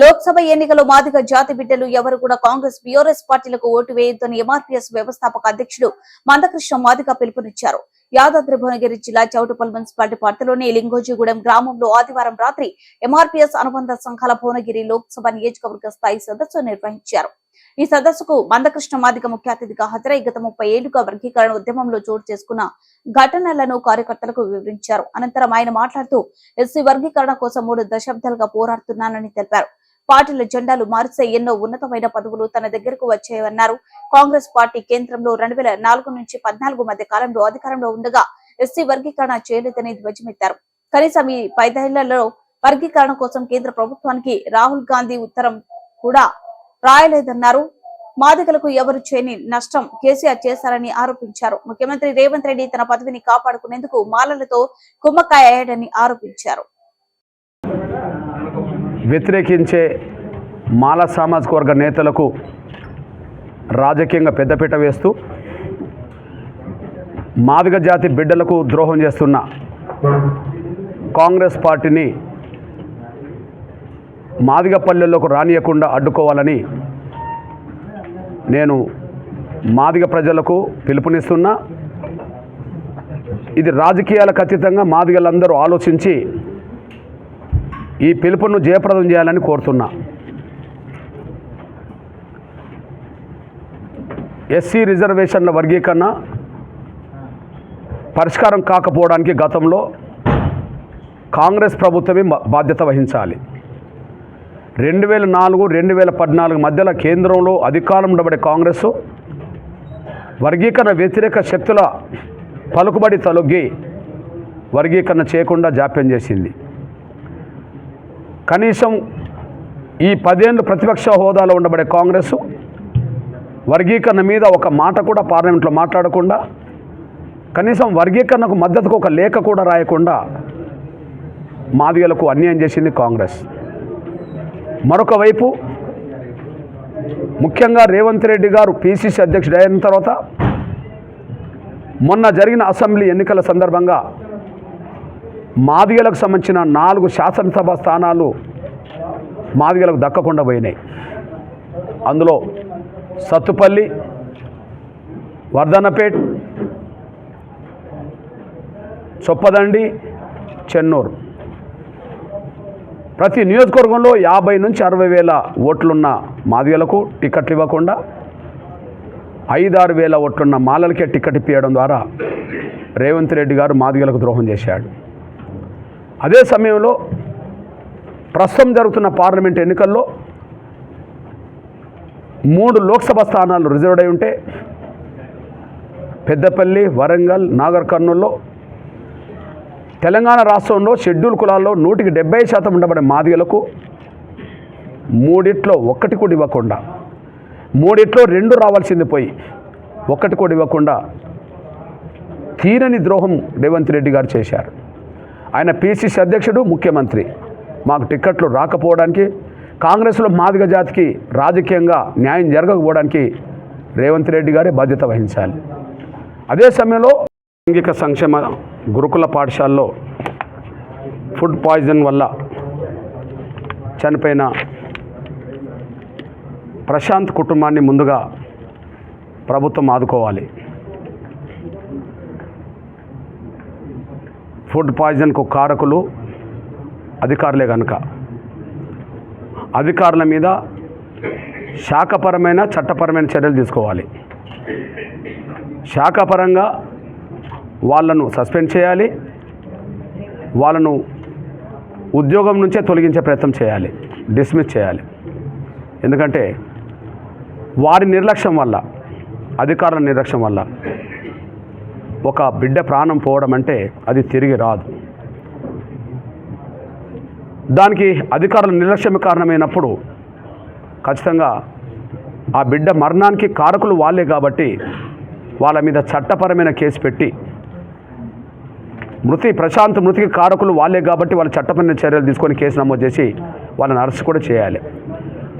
లోక్సభ ఎన్నికలో మాదిగ జాతి బిడ్డలు ఎవరు కూడా కాంగ్రెస్ బీఆర్ఎస్ పార్టీలకు ఓటు వేయొద్దని ఎంఆర్పీఎస్ వ్యవస్థాపక అధ్యక్షుడు మందకృష్ణ మాదిగ పిలుపునిచ్చారు. యాదాద్రి భువనగిరి జిల్లా చౌటుపల్ మున్సిపాలిటీ పరిధిలోని లింగోజిగూడెం గ్రామంలో ఆదివారం రాత్రి ఎంఆర్పీఎస్ అనుబంధ సంఘాల భువనగిరి లోక్సభ నియోజకవర్గ స్థాయి సదస్సు నిర్వహించారు. ఈ సదస్సుకు మందకృష్ణ మాదిగ ముఖ్య అతిథిగా హాజరై గత ముప్పై ఏళ్ళుగా వర్గీకరణ ఉద్యమంలో చోటు చేసుకున్న ఘటనలను కార్యకర్తలకు వివరించారు. అనంతరం ఆయన మాట్లాడుతూ ఎస్సీ వర్గీకరణ కోసం మూడు దశాబ్దాలుగా పోరాడుతున్నానని తెలిపారు. పార్టీల జెండాలు మారుస్తే ఎన్నో ఉన్నతమైన పదవులు తన దగ్గరకు వచ్చాయన్నారు. కాంగ్రెస్ పార్టీ కేంద్రంలో రెండు వేల నాలుగు నుంచి పద్నాలుగు మధ్య కాలంలో అధికారంలో ఉండగా ఎస్సీ వర్గీకరణ చేయలేదని ధ్వజమెత్తారు. కనీసం ఈ పైదేళ్ళలో వర్గీకరణ కోసం కేంద్ర ప్రభుత్వానికి రాహుల్ గాంధీ ఉత్తరం కూడా రాయలేదన్నారు. మాదికలకు ఎవరు చేయని నష్టం కేసీఆర్ చేశారని ఆరోపించారు. ముఖ్యమంత్రి రేవంత్ రెడ్డి తన పదవిని కాపాడుకునేందుకు మాలలతో కుమ్మకాయ అయ్యాడని ఆరోపించారు. వ్యతిరేకించే మాల సామాజిక వర్గ నేతలకు రాజకీయంగా పెద్దపీట వేస్తూ మాదిగ జాతి బిడ్డలకు ద్రోహం చేస్తున్న కాంగ్రెస్ పార్టీని మాదిగ పల్లెల్లోకి రానియకుండా అడ్డుకోవాలని నేను మాదిగ ప్రజలకు పిలుపునిస్తున్నా. ఇది రాజకీయాలకు అతీతంగా మాదిగలందరూ ఆలోచించి ఈ పిలుపును జయప్రదం చేయాలని కోరుతున్నా. ఎస్సీ రిజర్వేషన్ల వర్గీకరణ పరిష్కారం కాకపోవడానికి గతంలో కాంగ్రెస్ ప్రభుత్వమే బాధ్యత వహించాలి. రెండు వేల నాలుగు రెండు వేల పద్నాలుగు మధ్యలో కేంద్రంలో అధికారం ఉండబడే కాంగ్రెస్ వర్గీకరణ వ్యతిరేక శక్తుల పలుకుబడి తొలగి వర్గీకరణ చేయకుండా జాప్యం చేసింది. కనీసం ఈ పదేళ్ళు ప్రతిపక్ష హోదాలో ఉండబడే కాంగ్రెస్ వర్గీకరణ మీద ఒక మాట కూడా పార్లమెంట్లో మాట్లాడకుండా కనీసం వర్గీకరణకు మద్దతుకు ఒక లేఖ కూడా రాయకుండా మాదిగలకు అన్యాయం చేసింది కాంగ్రెస్. మరొక వైపు ముఖ్యంగా రేవంత్ రెడ్డి గారు పిసిసి అధ్యక్షుడు అయిన తర్వాత మొన్న జరిగిన అసెంబ్లీ ఎన్నికల సందర్భంగా మాదిగలకు సంబంధించిన నాలుగు శాసనసభ స్థానాలు మాదిగలకు దక్కకుండా పోయినాయి. అందులో సత్తుపల్లి వర్ధనపేట్ చొప్పదండి చెన్నూరు. ప్రతి నియోజకవర్గంలో యాభై నుంచి అరవై వేల ఓట్లున్న మాదిగలకు టికెట్లు ఇవ్వకుండా ఐదారు వేల ఓట్లున్న మాలలకే టికెట్ ఇప్పించడం ద్వారా రేవంత్ రెడ్డి గారు మాదిగలకు ద్రోహం చేశాడు. అదే సమయంలో ప్రస్తుతం జరుగుతున్న పార్లమెంట్ ఎన్నికల్లో మూడు లోక్సభ స్థానాలు రిజర్వ్డ్ అయి ఉంటే పెద్దపల్లి వరంగల్ నాగర్ కర్నూల్లో తెలంగాణ రాష్ట్రంలో షెడ్యూల్ కులాల్లో నూటికి డెబ్బై శాతం ఉండబడే మాదిగలకు మూడిట్లో ఒక్కటి కూడా ఇవ్వకుండా మూడిట్లో రెండు రావాల్సింది పోయి ఒక్కటి కూడా ఇవ్వకుండా తీరని ద్రోహం రేవంత్ రెడ్డి గారు చేశారు. ఆయన పిసిసి అధ్యక్షుడు ముఖ్యమంత్రి. మాకు టిక్కెట్లు రాకపోవడానికి కాంగ్రెస్లో మాదిగ జాతికి రాజకీయంగా న్యాయం జరగకపోవడానికి రేవంత్ రెడ్డి గారే బాధ్యత వహించాలి. అదే సమయంలో లైంగిక సంక్షేమ గురుకుల పాఠశాలలో ఫుడ్ పాయిజన్ వల్ల చనిపోయిన ప్రశాంత్ కుటుంబాన్ని ముందుగా ప్రభుత్వం ఆదుకోవాలి. ఫుడ్ పాయిజన్కు కారకులు అధికారులే కనుక అధికారుల మీద శాఖపరమైన చట్టపరమైన చర్యలు తీసుకోవాలి. శాఖపరంగా వాళ్ళను సస్పెండ్ చేయాలి. వాళ్ళను ఉద్యోగం నుంచే తొలగించే ప్రయత్నం చేయాలి. డిస్మిస్ చేయాలి. ఎందుకంటే వారి నిర్లక్ష్యం వల్ల అధికారుల నిర్లక్ష్యం వల్ల ఒక బిడ్డ ప్రాణం పోవడం అంటే అది తిరిగి రాదు. దానికి అధికారుల నిర్లక్ష్యం కారణమైనప్పుడు ఖచ్చితంగా ఆ బిడ్డ మరణానికి కారకులు వాళ్ళే కాబట్టి వాళ్ళ మీద చట్టపరమైన కేసు పెట్టి మృతి ప్రశాంత్ మృతికి కారకులు వాళ్ళే కాబట్టి వాళ్ళ చట్టపరమైన చర్యలు తీసుకొని కేసు నమోదు చేసి వాళ్ళని అరెస్ట్ కూడా చేయాలి.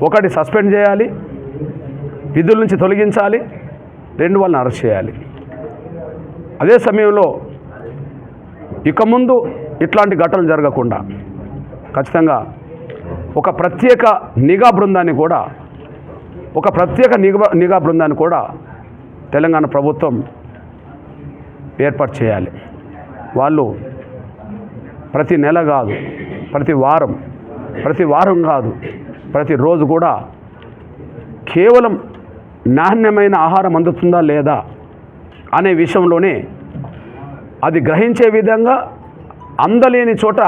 ఒకటి సస్పెండ్ చేయాలి విధుల నుంచి తొలగించాలి రెండు వాళ్ళని అరెస్ట్ చేయాలి. అదే సమయంలో ఇక ముందు ఇట్లాంటి ఘటనలు జరగకుండా ఖచ్చితంగా ఒక ప్రత్యేక నిఘా బృందాన్ని కూడా ఒక ప్రత్యేక నిఘా నిఘా బృందాన్ని కూడా తెలంగాణ ప్రభుత్వం ఏర్పాటు చేయాలి. వాళ్ళు ప్రతి నెల కాదు ప్రతి వారం ప్రతి వారం కాదు ప్రతిరోజు కూడా కేవలం నాణ్యమైన ఆహారం అందుతుందా లేదా అనే విషయంలోనే అది గ్రహించే విధంగా అందలేని చోట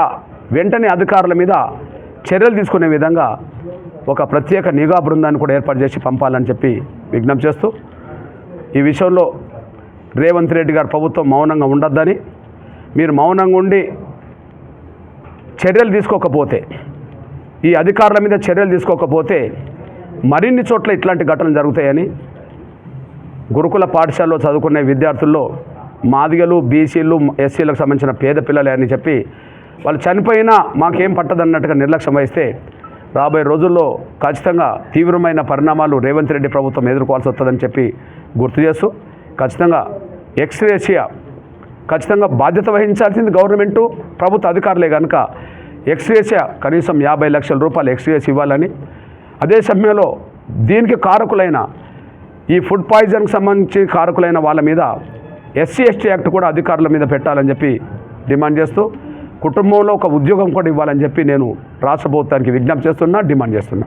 వెంటనే అధికారుల మీద చర్యలు తీసుకునే విధంగా ఒక ప్రత్యేక నిఘా బృందాన్ని కూడా ఏర్పాటు చేసి పంపాలని చెప్పి విజ్ఞప్తి చేస్తూ ఈ విషయంలో రేవంత్ రెడ్డి గారు ప్రభుత్వం మౌనంగా ఉండొద్దని మీరు మౌనంగా ఉండి చర్యలు తీసుకోకపోతే ఈ అధికారుల మీద చర్యలు తీసుకోకపోతే మరిన్ని చోట్ల ఇట్లాంటి ఘటనలు జరుగుతాయని గురుకుల పాఠశాలలో చదువుకునే విద్యార్థుల్లో మాదిగలు బీసీలు ఎస్సీలకు సంబంధించిన పేద పిల్లలే అని చెప్పి వాళ్ళు చనిపోయినా మాకేం పట్టదన్నట్టుగా నిర్లక్ష్యం వహిస్తే రాబోయే రోజుల్లో ఖచ్చితంగా తీవ్రమైన పరిణామాలు రేవంత్ రెడ్డి ప్రభుత్వం ఎదుర్కోవాల్సి వస్తుందని చెప్పి గుర్తు చేస్తూ ఖచ్చితంగా ఎక్స్రేషియా ఖచ్చితంగా బాధ్యత వహించాల్సింది గవర్నమెంటు ప్రభుత్వ అధికారులే కనుక ఎక్స్రేషియా కనీసం యాభై లక్షల రూపాయలు ఎక్స్రేస్ ఇవ్వాలని. అదే సమయంలో దీనికి కారకులైన ఈ ఫుడ్ పాయిజన్కి సంబంధించి కారకులైన వాళ్ళ మీద ఎస్సీ ఎస్టీ యాక్ట్ కూడా అధికారుల మీద పెట్టాలని చెప్పి డిమాండ్ చేస్తూ కుటుంబంలో ఒక ఉద్యోగం కూడా ఇవ్వాలని చెప్పి నేను రాష్ట్ర ప్రభుత్వానికి విజ్ఞప్తి చేస్తున్నా డిమాండ్ చేస్తున్నా.